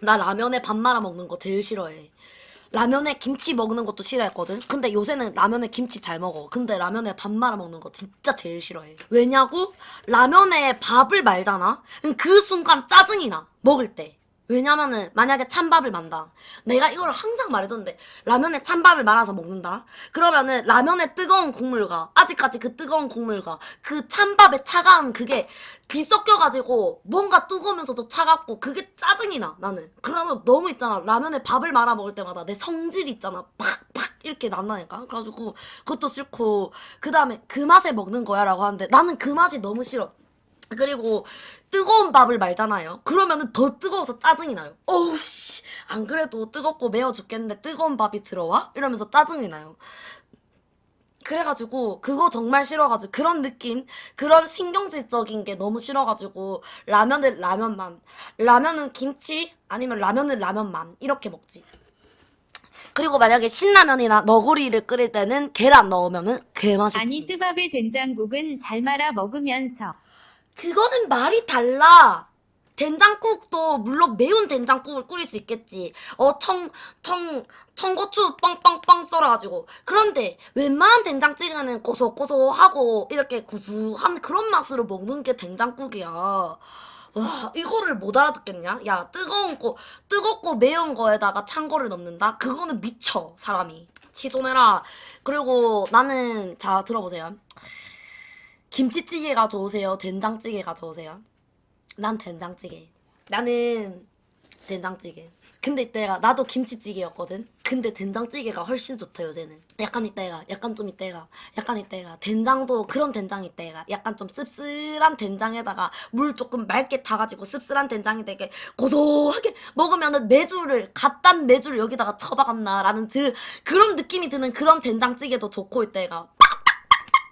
나 라면에 밥 말아 먹는 거 제일 싫어해. 라면에 김치 먹는 것도 싫어했거든. 근데 요새는 라면에 김치 잘 먹어. 근데 라면에 밥 말아 먹는 거 진짜 제일 싫어해. 왜냐고? 라면에 밥을 말잖아. 그 순간 짜증이 나. 먹을 때. 왜냐면은 만약에 찬밥을 만다. 내가 이걸 항상 말해줬는데 라면에 찬밥을 말아서 먹는다. 그러면은 라면에 뜨거운 국물과 아직까지 그 뜨거운 국물과 그 찬밥의 차가운 그게 뒤섞여가지고 뭔가 뜨거우면서도 차갑고 그게 짜증이 나 나는. 그러면 너무 있잖아 라면에 밥을 말아 먹을 때마다 내 성질이 있잖아 팍팍 이렇게 난다니까. 그래가지고 그것도 싫고 그 다음에 그 맛에 먹는 거야 라고 하는데 나는 그 맛이 너무 싫어. 그리고 뜨거운 밥을 말잖아요. 그러면은 더 뜨거워서 짜증이 나요. 어우 씨. 안 그래도 뜨겁고 매워 죽겠는데 뜨거운 밥이 들어와? 이러면서 짜증이 나요. 그래가지고 그거 정말 싫어가지고 그런 느낌 그런 신경질적인 게 너무 싫어가지고 라면은 라면만 라면은 김치 아니면 라면은 라면만 이렇게 먹지 그리고 만약에 신라면이나 너구리를 끓일 때는 계란 넣으면은 개맛있지 아니 뜨밥에 된장국은 잘 말아 먹으면서 그거는 말이 달라. 된장국도 물론 매운 된장국을 끓일 수 있겠지. 어, 청, 청, 청고추 빵빵빵 썰어가지고. 그런데 웬만한 된장찌개는 고소고소하고 이렇게 구수한 그런 맛으로 먹는 게 된장국이야. 와, 이거를 못 알아듣겠냐? 야, 뜨거운 거, 뜨겁고 매운 거에다가 찬 거를 넣는다? 그거는 미쳐, 사람이. 치도내라. 그리고 나는, 자, 들어보세요. 김치찌개가 좋으세요? 된장찌개가 좋으세요? 난 된장찌개. 나는 된장찌개. 근데 이때가 나도 김치찌개였거든. 근데 된장찌개가 훨씬 좋다 요새는. 약간 이때가, 약간 좀 이때가, 약간 이때가 된장도 그런 된장 이때가 약간 좀 씁쓸한 된장에다가 물 조금 맑게 타가지고 씁쓸한 된장이 되게 고소하게 먹으면은 매주를 갓단 매주를 여기다가 처박았나라는 그 그런 느낌이 드는 그런 된장찌개도 좋고 이때가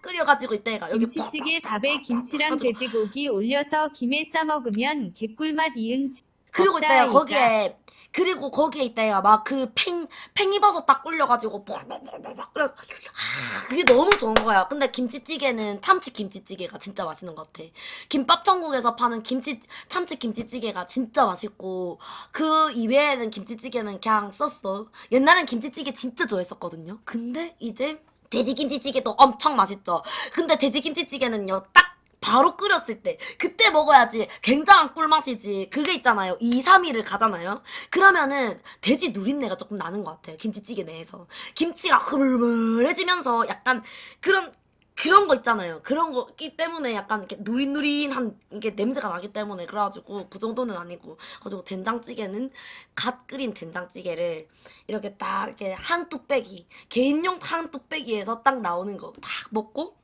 끓여가지고 이때가 여기 김치찌개 밥에 김치랑 돼지고기 올려서 김에 싸 먹으면 개꿀맛 이응 그리고 이가. 거기에 그리고 거기에 이때가 막 그 팽 팽이버섯 딱 굴려가지고 막 그래서 아, 그게 너무 좋은 거야. 근데 김치찌개는 참치 김치찌개가 진짜 맛있는 것 같아. 김밥 천국에서 파는 김치 참치 김치찌개가 진짜 맛있고 그 이외에는 김치찌개는 그냥 썼어. 옛날엔 김치찌개 진짜 좋아했었거든요. 근데 이제 돼지 김치찌개도 엄청 맛있죠. 근데 돼지 김치찌개는요 딱 바로 끓였을 때 그때 먹어야지 굉장한 꿀맛이지. 그게 있잖아요. 2, 3일을 가잖아요. 그러면은 돼지 누린내가 조금 나는 것 같아요 김치찌개 내에서. 김치가 흐물흐물해지면서 약간 그런 그런 거 있잖아요. 그런 거기 때문에 약간 이렇게 누린누린한 이게 냄새가 나기 때문에 그래가지고 그 정도는 아니고 가지고 된장찌개는 갓 끓인 된장찌개를 이렇게 딱 이렇게 한 뚝배기 개인용 한 뚝배기에서 딱 나오는 거 딱 먹고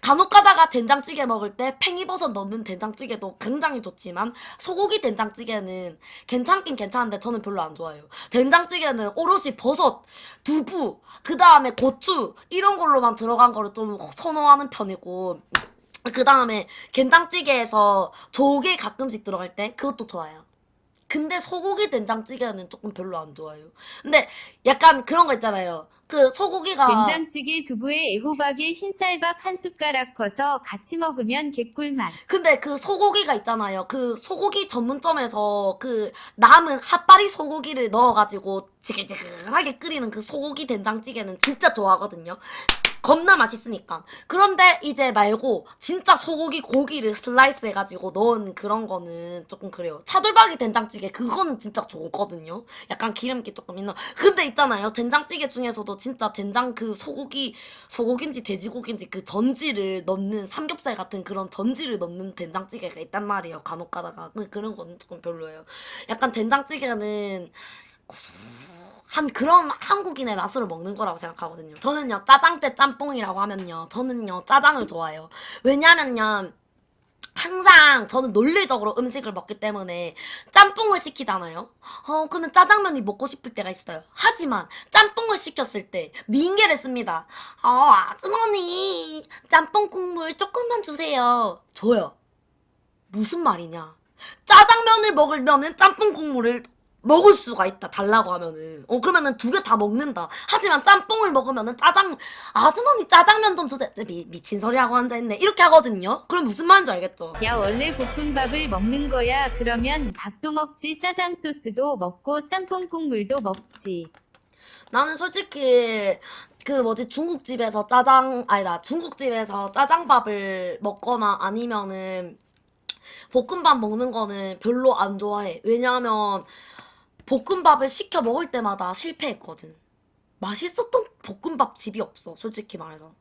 간혹 가다가 된장찌개 먹을 때 팽이버섯 넣는 된장찌개도 굉장히 좋지만 소고기 된장찌개는 괜찮긴 괜찮은데 저는 별로 안 좋아해요. 된장찌개는 오롯이 버섯, 두부, 그 다음에 고추 이런 걸로만 들어간 거를 좀 선호하는 편이고 그 다음에 된장찌개에서 조개 가끔씩 들어갈 때 그것도 좋아요. 근데 소고기 된장찌개는 조금 별로 안 좋아요. 근데 약간 그런 거 있잖아요. 그 소고기가 된장찌개 두부에 애호박에 흰쌀밥 한 숟가락 퍼서 같이 먹으면 개꿀맛. 근데 그 소고기가 있잖아요. 그 소고기 전문점에서 그 남은 핫바리 소고기를 넣어가지고 지글지글하게 끓이는 그 소고기 된장찌개는 진짜 좋아하거든요. 겁나 맛있으니까. 그런데 이제 말고 진짜 소고기 고기를 슬라이스 해가지고 넣은 그런 거는 조금 그래요. 차돌박이 된장찌개 그거는 진짜 좋거든요. 약간 기름기 조금 있는. 근데 있잖아요. 된장찌개 중에서도 진짜 된장 그 소고기 소고기인지 돼지고기인지 그 전지를 넣는 삼겹살 같은 그런 전지를 넣는 된장찌개가 있단 말이에요. 간혹 가다가 그- 그런 거는 조금 별로예요. 약간 된장찌개는 한 그런 한국인의 맛으로 먹는 거라고 생각하거든요. 저는요 짜장 때 짬뽕이라고 하면요 저는요 짜장을 좋아해요. 왜냐면요 항상 저는 논리적으로 음식을 먹기 때문에 짬뽕을 시키잖아요. 어 그러면 짜장면이 먹고 싶을 때가 있어요. 하지만 짬뽕을 시켰을 때 민계를 씁니다. 어 아주머니 짬뽕 국물 조금만 주세요. 줘요. 무슨 말이냐? 짜장면을 먹으면은 짬뽕 국물을 먹을 수가 있다 달라고 하면은. 어 그러면은 두 개 다 먹는다. 하지만 짬뽕을 먹으면은 짜장 아주머니 짜장면 좀 주세요. 미, 미친 소리 하고 앉아있네. 이렇게 하거든요. 그럼 무슨 말인지 알겠죠? 야 원래 볶음밥을 먹는 거야. 그러면 밥도 먹지 짜장 소스도 먹고 짬뽕 국물도 먹지. 나는 솔직히 그 뭐지 중국집에서 짜장 아니다 중국집에서 짜장밥을 먹거나 아니면은 볶음밥 먹는 거는 별로 안 좋아해. 왜냐하면 볶음밥을 시켜 먹을 때마다 실패했거든 맛있었던 볶음밥 집이 없어 솔직히 말해서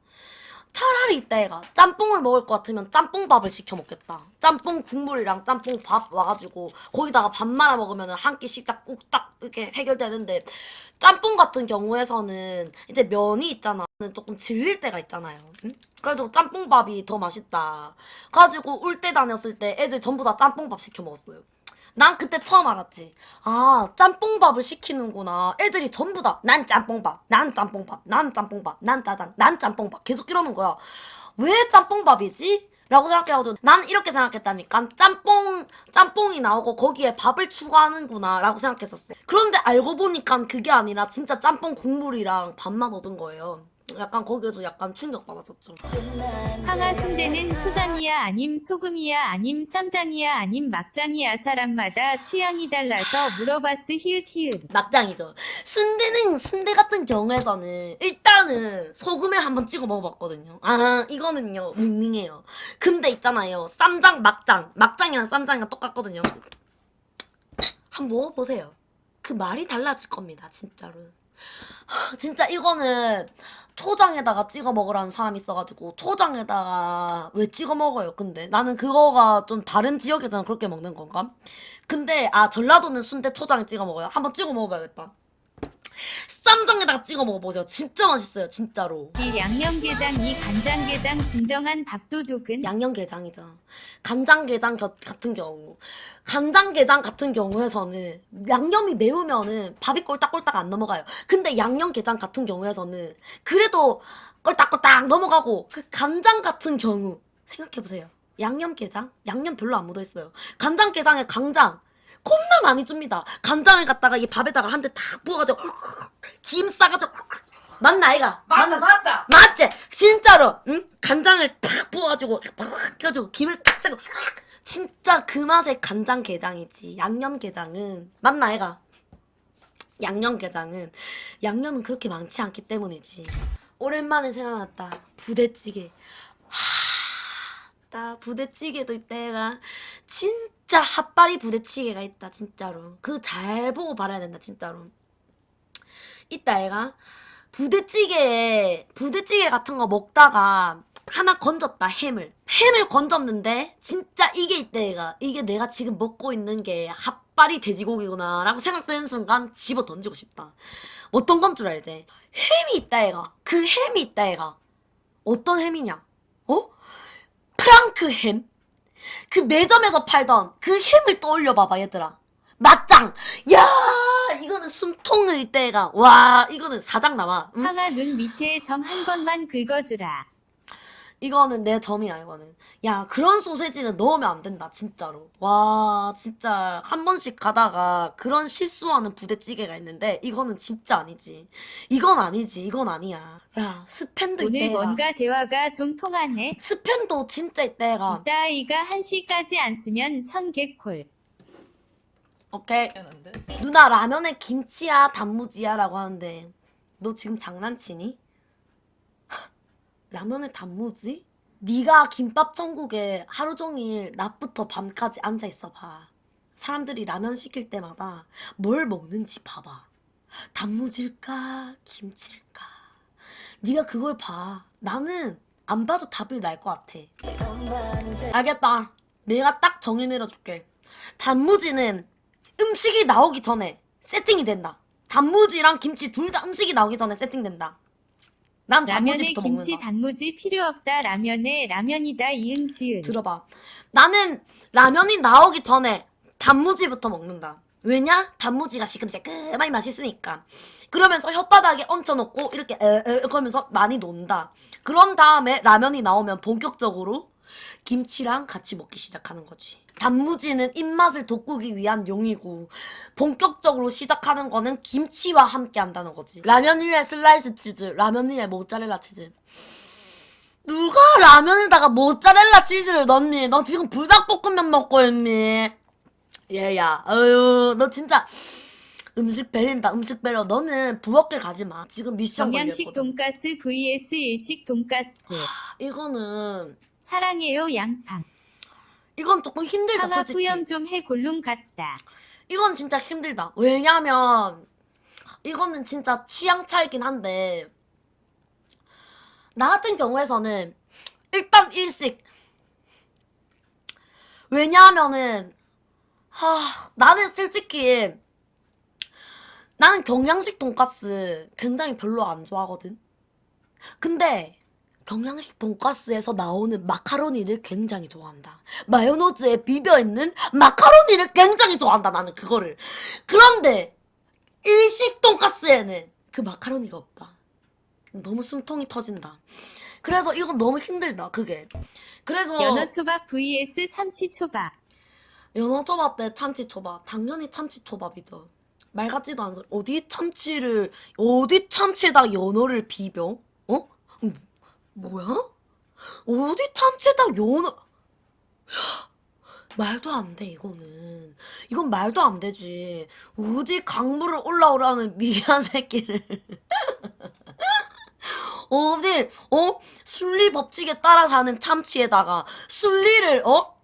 차라리 이때가 짬뽕을 먹을 것 같으면 짬뽕밥을 시켜 먹겠다. 짬뽕 국물이랑 짬뽕 밥 와가지고 거기다가 밥 말아 먹으면 한끼 식딱 꾹딱 이렇게 해결되는데 짬뽕 같은 경우에서는 이제 면이 있잖아. 조금 질릴 때가 있잖아요. 응? 그래도 짬뽕밥이 더 맛있다. 가지고 울대 다녔을 때 애들 전부 다 짬뽕밥 시켜 먹었어요. 난 그때 처음 알았지. 아, 짬뽕밥을 시키는구나. 애들이 전부 다, 난 짬뽕밥, 난 짬뽕밥, 난 짬뽕밥, 난 짜장, 난 짬뽕밥. 계속 이러는 거야. 왜 짬뽕밥이지? 라고 생각해가지고, 난 이렇게 생각했다니까. 짬뽕, 짬뽕이 나오고 거기에 밥을 추가하는구나. 라고 생각했었어. 그런데 알고 보니까 그게 아니라 진짜 짬뽕 국물이랑 밥만 얻은 거예요. 약간 거기에서 약간 충격받았었죠. 황하 순대는 초장이야 아님 소금이야 아님 쌈장이야 아님 막장이야 사람마다 취향이 달라서 물어봤스 히읗 히읗 막장이죠. 순대는 순대 같은 경우에서는 일단은 소금에 한번 찍어 먹어봤거든요. 아 이거는요 밍밍해요. 근데 있잖아요 쌈장 막장 막장이랑 쌈장이랑 똑같거든요. 한번 먹어보세요. 그 말이 달라질 겁니다 진짜로. 하, 진짜 이거는 초장에다가 찍어 먹으라는 사람이 있어가지고 초장에다가 왜 찍어 먹어요? 근데 나는 그거가 좀 다른 지역에서는 그렇게 먹는 건가? 근데 아 전라도는 순대 초장에 찍어 먹어요. 한번 찍어 먹어봐야겠다 쌈장에다가 찍어 먹어보죠 진짜 맛있어요 진짜로. 이 양념게장 이 간장게장 진정한 밥도둑은? 양념게장이죠. 간장게장 겨- 같은 경우. 간장게장 같은 경우에서는 양념이 매우면은 밥이 꼴딱꼴딱 안 넘어가요. 근데 양념게장 같은 경우에서는 그래도 꼴딱꼴딱 넘어가고 그 간장 같은 경우 생각해보세요. 양념게장? 양념 별로 안 묻어있어요. 간장게장에 강장 겁나 많이 줍니다. 간장을 갖다가 이 밥에다가 한 대 탁 부어가지고 김 싸가지고 맞나 아이가? 맞다 맞다. 맞지? 진짜로 응? 간장을 팍 부어가지고 팍 해가지고 김을 딱 싸고 진짜 그 맛의 간장 게장이지. 양념 게장은. 맞나 아이가? 양념 게장은. 양념은 그렇게 많지 않기 때문이지. 오랜만에 생각났다. 부대찌개. 하 나 부대찌개도 이때가 진짜 핫바리 부대찌개가 있다 진짜로. 그 잘 보고 말아야 된다 진짜로. 이따 애가 부대찌개에 부대찌개 같은 거 먹다가 하나 건졌다 햄을. 햄을 건졌는데 진짜 이게 이때 애가. 이게 내가 지금 먹고 있는 게 핫바리 돼지고기구나 라고 생각되는 순간 집어 던지고 싶다. 어떤 건 줄 알지? 햄이 있다 애가. 그 햄이 있다 애가. 어떤 햄이냐? 어? 프랑크 햄? 그 매점에서 팔던 그 햄을 떠올려 봐봐 얘들아. 맞짱 야 이거는 숨통의 때가 와 이거는 사장 남아 응? 황하 눈 밑에 점 한 번만 긁어주라 이거는 내 점이야 이거는. 야 그런 소세지는 넣으면 안 된다 진짜로. 와 진짜 한 번씩 가다가 그런 실수하는 부대찌개가 있는데 이거는 진짜 아니지. 이건 아니지 이건 아니야. 야 스팸도 오늘 이때가 뭔가 대화가 좀 통하네. 스팸도 진짜 이때가 이따 아이가 1시까지 안 쓰면 천개콜. 오케이. 미안한데? 누나 라면에 김치야 단무지야 라고 하는데 너 지금 장난치니? 라면에 단무지? 네가 김밥 천국에 하루 종일 낮부터 밤까지 앉아 있어 봐. 사람들이 라면 시킬 때마다 뭘 먹는지 봐봐. 단무지일까 김치일까? 네가 그걸 봐. 나는 안 봐도 답을 날것 같아. 알겠다. 내가 딱 정의 내려줄게. 단무지는 음식이 나오기 전에 세팅이 된다. 단무지랑 김치 둘 다 음식이 나오기 전에 세팅된다. 난 라면에 단무지부터 김치 먹는다. 단무지 필요 없다 라면에 라면이다 이응 지은 들어봐. 나는 라면이 나오기 전에 단무지부터 먹는다. 왜냐? 단무지가 시큼새큼하니 맛있으니까. 그러면서 혓바닥에 얹혀놓고 이렇게 에에 그러면서 많이 논다. 그런 다음에 라면이 나오면 본격적으로 김치랑 같이 먹기 시작하는 거지. 단무지는 입맛을 돋구기 위한 용이고 본격적으로 시작하는 거는 김치와 함께 한다는 거지. 라면 위에 슬라이스 치즈, 라면 위에 모짜렐라 치즈. 누가 라면에다가 모짜렐라 치즈를 넣니? 너 지금 불닭볶음면 먹고 있니? 얘야, 어휴, 너 진짜 음식 배린다, 음식 배려. 너는 부엌에 가지 마. 지금 미션 경양식 걸렸거든. 돈가스 vs 일식 돈가스. 이거는 사랑해요 양팡. 이건 조금 힘들다, 상하 솔직히. 뿌염 좀 해 골룸 같다. 이건 진짜 힘들다. 왜냐면 이거는 진짜 취향 차이긴 한데 나 같은 경우에서는 일단 일식 왜냐하면은 하 나는 솔직히 나는 경양식 돈가스 굉장히 별로 안 좋아하거든. 근데 경양식 돈가스에서 나오는 마카로니를 굉장히 좋아한다. 마요네즈에 비벼 있는 마카로니를 굉장히 좋아한다, 나는 그거를. 그런데, 일식 돈가스에는 그 마카로니가 없다. 너무 숨통이 터진다. 그래서 이건 너무 힘들다, 그게. 그래서, 연어 초밥 vs 참치 초밥. 연어 초밥 대 참치 초밥. 당연히 참치 초밥이죠. 말 같지도 않은 소리. 어디 참치를, 어디 참치에다 연어를 비벼? 어? 음, 뭐야? 어디 참치에다 연어. 말도 안 돼, 이거는. 이건 말도 안 되지. 어디 강물을 올라오라는 미안 새끼를. 어디, 어? 순리 법칙에 따라 사는 참치에다가 순리를, 어?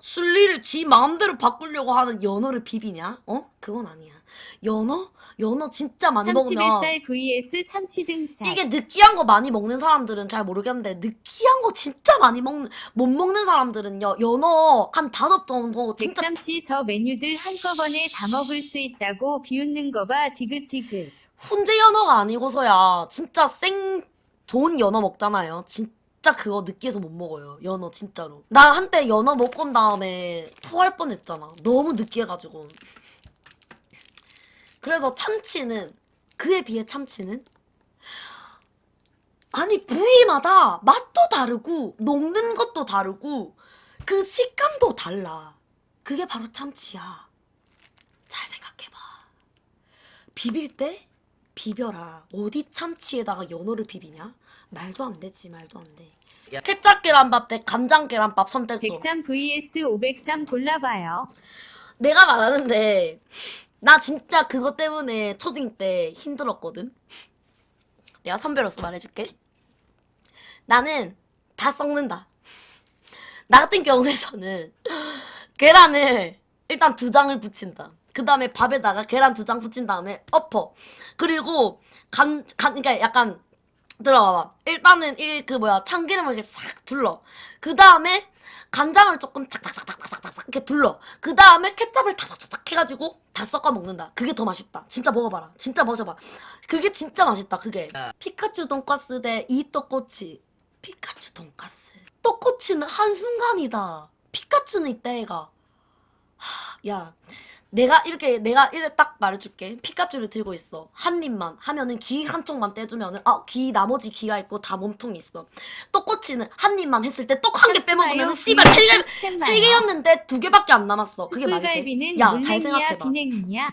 순리를 지 마음대로 바꾸려고 하는 연어를 비비냐? 어? 그건 아니야. 연어? 연어 진짜 많이 참치 먹으면 뱃살 vs 참치 등살. 이게 느끼한 거 많이 먹는 사람들은 잘 모르겠는데 느끼한 거 진짜 많이 먹는 못 먹는 사람들은요 연어 한 다섯 정도 진짜 백삼 씨 저 메뉴들 한꺼번에 다 먹을 수 있다고 비웃는 거 봐 디귿디귿. 훈제 연어가 아니고서야 진짜 생 좋은 연어 먹잖아요. 진짜 그거 느끼해서 못 먹어요. 연어 진짜로. 나 한때 연어 먹고 온 다음에 토할 뻔했잖아. 너무 느끼해가지고. 그래서 참치는 그에 비해 참치는 아니 부위마다 맛도 다르고 녹는 것도 다르고 그 식감도 달라. 그게 바로 참치야. 잘 생각해봐. 비빌 때 비벼라. 어디 참치에다가 연어를 비비냐? 말도 안 되지, 말도 안 돼. 케찹 계란밥 대 간장 계란밥 선택도. 103 vs 503 골라봐요. 내가 말하는데 나 진짜 그것 때문에 초딩 때 힘들었거든. 내가 선배로서 말해줄게. 나는 다 썩는다. 나 같은 경우에서는 계란을 일단 두 장을 붙인다. 그 다음에 밥에다가 계란 두 장 붙인 다음에 엎어. 그리고 간, 간, 그러니까 약간 들어봐봐. 일단은 이 그 뭐야 참기름을 이렇게 싹 둘러. 그 다음에 간장을 조금 탁탁탁탁탁탁 이렇게 둘러. 그 다음에 케찹을 탁탁탁탁 해가지고 다 섞어 먹는다. 그게 더 맛있다. 진짜 먹어봐라. 진짜 마셔봐. 그게 진짜 맛있다. 그게 피카츄 돈가스 대 이 떡꼬치. 피카츄 돈가스. 떡꼬치는 한 순간이다. 피카츄는 이때 애가. 하, 야. 내가 이렇게 내가 이렇게 딱 말해줄게. 피카츄를 들고 있어. 한 입만 하면은 귀 한쪽만 떼주면은 아귀 나머지 귀가 있고 다 몸통이 있어. 떡꼬치는 한 입만 했을 때떡한개 빼먹으면은 씨발 세개세 개였는데 두 개밖에 안 남았어. 그게 말이 돼? 야 잘 생각해봐. 비냉이야.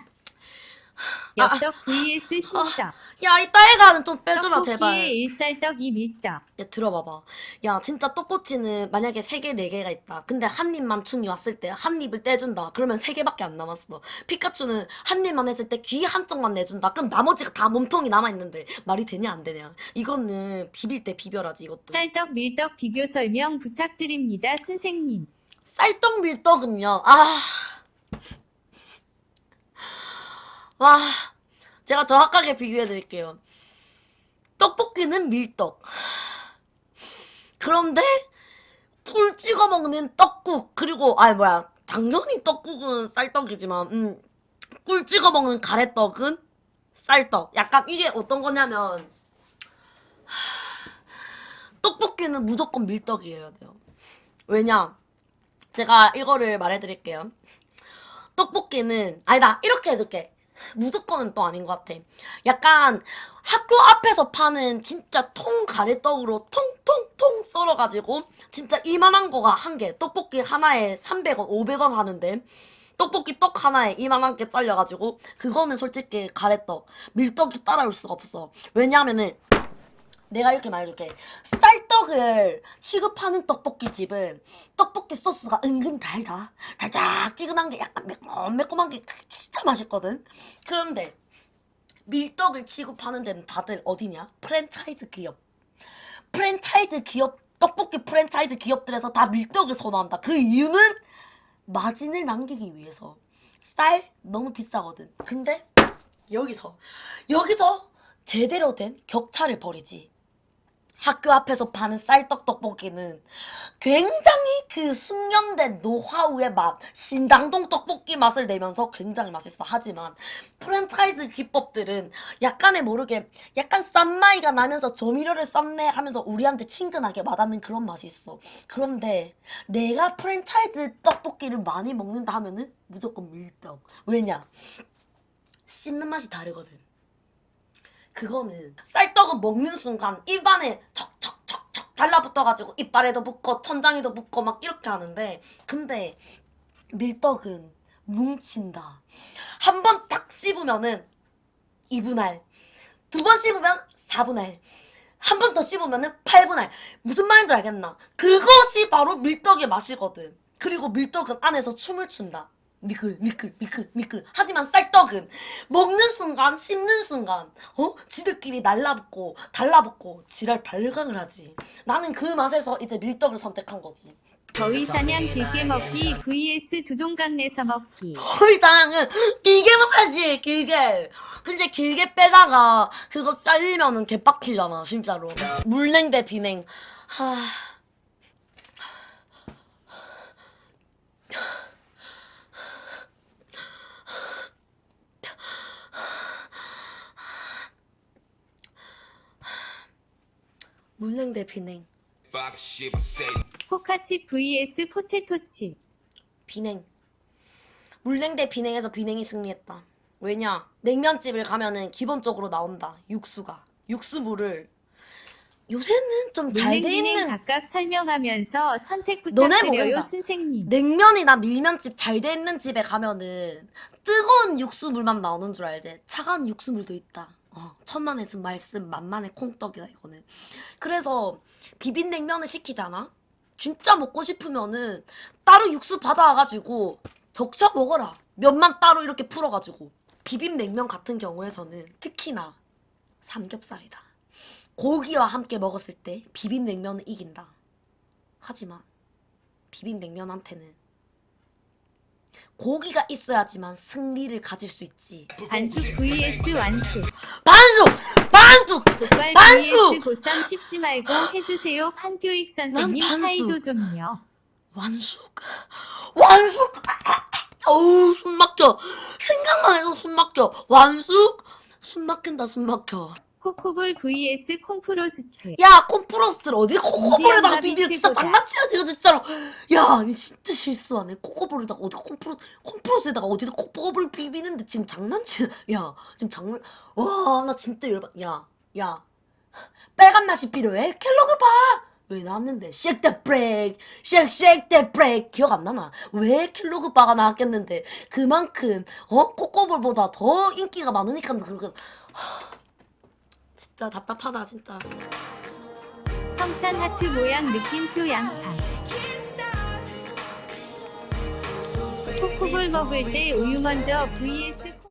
엽떡 vs 신떡. 야 이따 애가는 좀 떡볶이에 제발. 일살떡이 밀떡. 야 들어봐봐. 야 진짜 떡꼬치는 만약에 세개네 개가 있다. 근데 한 입만 충이 왔을 때 한 입을 떼준다. 그러면 세 개밖에 안 남았어. 피카츄는 한 입만 했을 때 귀 한쪽만 내준다. 그럼 나머지가 다 몸통이 남아있는데 말이 되냐 안 되냐? 이거는 비빌 때 비벼라지 이것도. 쌀떡 밀떡 비교 설명 부탁드립니다 선생님. 쌀떡 밀떡은요? 아 와, 제가 정확하게 비교해 드릴게요. 떡볶이는 밀떡. 그런데 꿀 찍어 먹는 떡국 그리고 아 뭐야 당연히 떡국은 쌀떡이지만 음, 꿀 찍어 먹는 가래떡은 쌀떡. 약간 이게 어떤 거냐면 떡볶이는 무조건 밀떡이어야 돼요. 왜냐? 제가 이거를 말해드릴게요. 떡볶이는 아니다 이렇게 해줄게. 무조건은 또 아닌 것 같아. 약간 학교 앞에서 파는 진짜 통 가래떡으로 통통통 썰어가지고 진짜 이만한 거가 한 개. 떡볶이 하나에 300원, 500원 하는데 떡볶이 떡 하나에 이만한 게 잘려가지고 그거는 솔직히 가래떡, 밀떡이 따라올 수가 없어. 왜냐하면은 내가 이렇게 말해줄게. 쌀떡을 취급하는 떡볶이 집은 떡볶이 소스가 은근 달다. 달짝지근한 게 약간 매콤매콤한 게 진짜 맛있거든. 그런데 밀떡을 취급하는 데는 다들 어디냐? 프랜차이즈 기업. 프랜차이즈 기업, 떡볶이 프랜차이즈 기업들에서 다 밀떡을 선호한다. 그 이유는 마진을 남기기 위해서. 쌀 너무 비싸거든. 근데 여기서, 여기서 제대로 된 격차를 벌이지. 학교 앞에서 파는 쌀떡 떡볶이는 굉장히 그 숙련된 노하우의 맛, 신당동 떡볶이 맛을 내면서 굉장히 맛있어. 하지만 프랜차이즈 기법들은 약간의 모르게 약간 싼마이가 나면서 조미료를 썼네 하면서 우리한테 친근하게 와닿는 그런 맛이 있어. 그런데 내가 프랜차이즈 떡볶이를 많이 먹는다 하면은 무조건 밀떡. 왜냐? 씹는 맛이 다르거든. 그거는 쌀떡은 먹는 순간 입안에 척척척척 달라붙어가지고 이빨에도 붙고 천장에도 붙고 막 이렇게 하는데 근데 밀떡은 뭉친다. 한 번 딱 씹으면은 2분할, 두 번 씹으면 4분할, 한 번 더 씹으면은 8분할. 무슨 말인지 알겠나? 그것이 바로 밀떡의 맛이거든. 그리고 밀떡은 안에서 춤을 춘다. 미끌 미끌 미끌 미끌. 하지만 쌀떡은 먹는 순간 씹는 순간 어? 지들끼리 날라붙고 달라붙고 지랄 발광을 하지. 나는 그 맛에서 이제 밀떡을 선택한 거지. 더위 사냥 길게 먹기 vs 두동강 내서 먹기. 홀당은 길게 먹어야지 길게. 근데 길게 빼다가 그거 잘리면은 개빡치잖아 진짜로. 물냉 대 비냉. 하 물냉 대 비냉 포카칩 vs 포테토칩. 비냉. 물냉 대 비냉에서 비냉이 승리했다. 왜냐? 냉면집을 가면은 기본적으로 나온다. 육수가. 육수물을 요새는 좀 잘 돼 있는 각각 설명하면서 선택 부탁드려요. 선생님. 냉면이나 밀면집 잘 돼 있는 집에 가면은 뜨거운 육수물만 나오는 줄 알지? 차가운 육수물도 있다. 어, 천만에서 말씀 만만의 콩떡이다 이거는. 그래서 비빔냉면을 시키잖아. 진짜 먹고 싶으면은 따로 육수 받아와가지고 적셔 먹어라. 면만 따로 이렇게 풀어가지고 비빔냉면 같은 경우에서는 특히나 삼겹살이다. 고기와 함께 먹었을 때 비빔냉면은 이긴다. 하지만 비빔냉면한테는 고기가 있어야지만 승리를 가질 수 있지. 반숙 vs 완숙. 반숙! 반숙! 족발 반숙! vs 보쌈 씹지 말고 해주세요 판교육 선생님 난 반숙. 사이도 좀요. 완숙? 완숙! 어우, 숨 막혀. 생각만 해도 숨 막혀. 완숙? 숨 막힌다, 숨 막혀. 코코볼 vs 콤프로스트. 야, 콤프로스트를 어디 코코볼에다가. 밥이 진짜 최고다. 장난치야지, 이거 진짜로. 야, 니 진짜 실수하네. 코코볼에다가 어디 콤프로, 콤프로스에다가 어디다 코코볼 비비는데 지금 장난치야. 야, 지금 장난, 와, 나 진짜 열받, 야, 야. 빨간 맛이 필요해? 켈로그 봐! 왜 나왔는데? Shake the break, shake, shake the break. 기억 안 나나? 왜 켈로그 바가 나왔겠는데? 그만큼, 어? 코코볼보다 더 인기가 많으니까 그렇게. 하, 진짜 답답하다, 진짜. 성찬 하트 모양 느낌표 양파. 코코볼 먹을 때 우유 먼저 vs